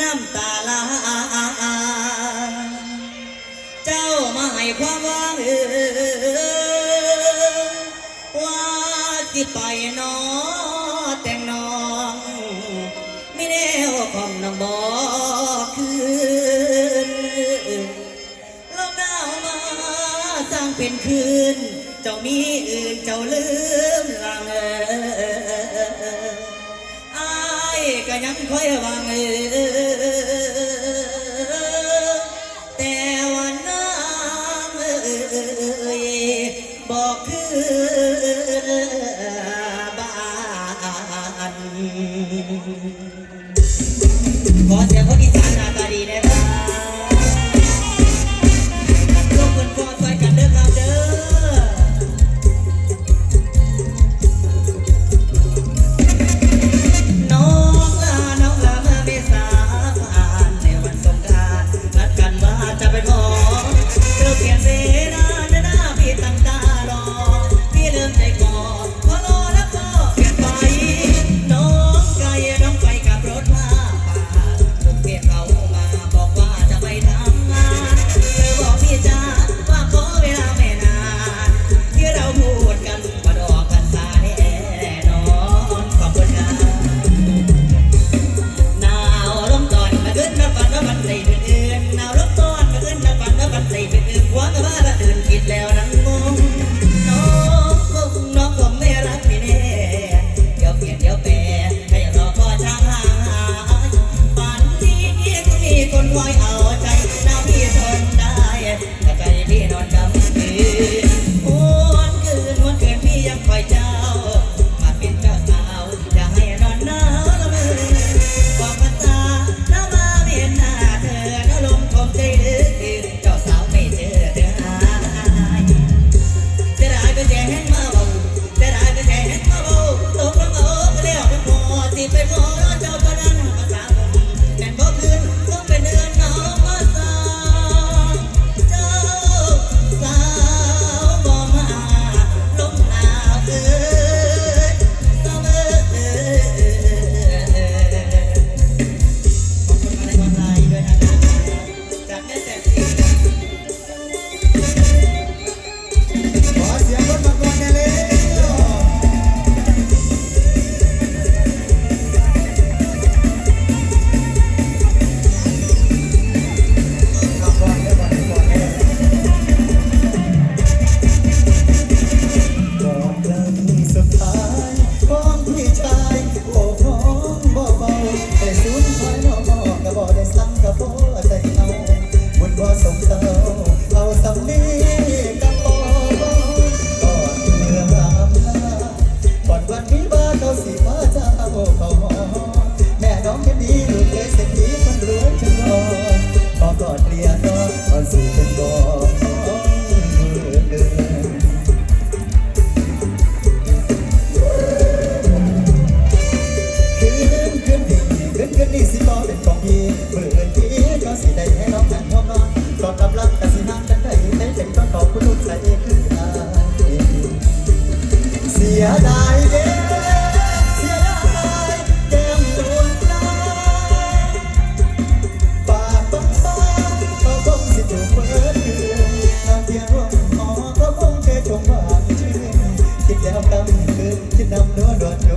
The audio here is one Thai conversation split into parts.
น้ำตาลาเจ้ามาให้ความวัางว่าสิไปนอแต่งน้องไม่แน่ว่าควาน้องบอกคืนลมหนาวมาสร้างเป็นคืน เจ้ามีอื่นเจ้าลือ กันยังค่อยวางเลย why I สียดายเด้เสียดายแก้มดวงนายปากต้องซ้ำก็คงสิถูกเปิดเดือนทางเทียนร่วมหอก็คงแค่ชมหวานชื่นคิดแล้วดำคืนคิดดำเนื้อดวน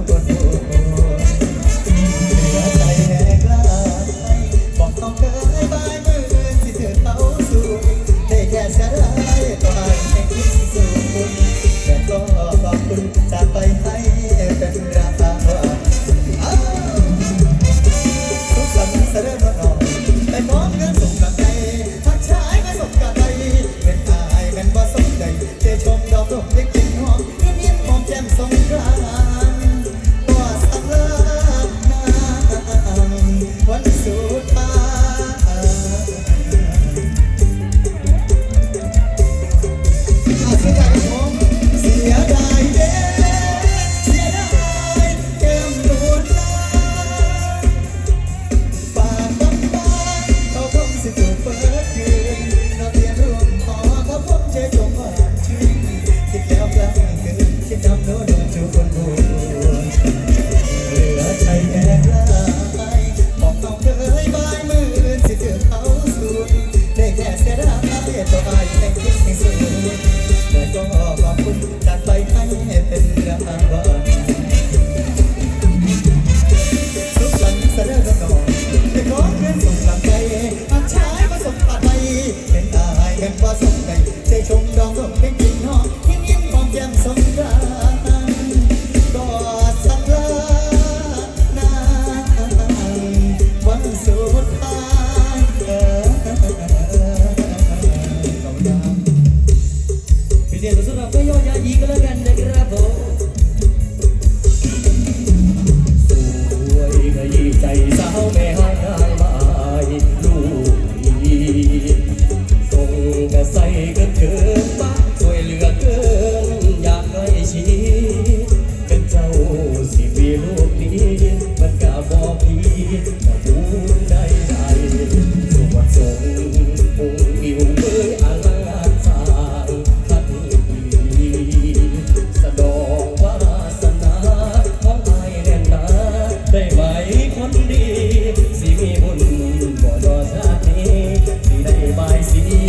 ายสี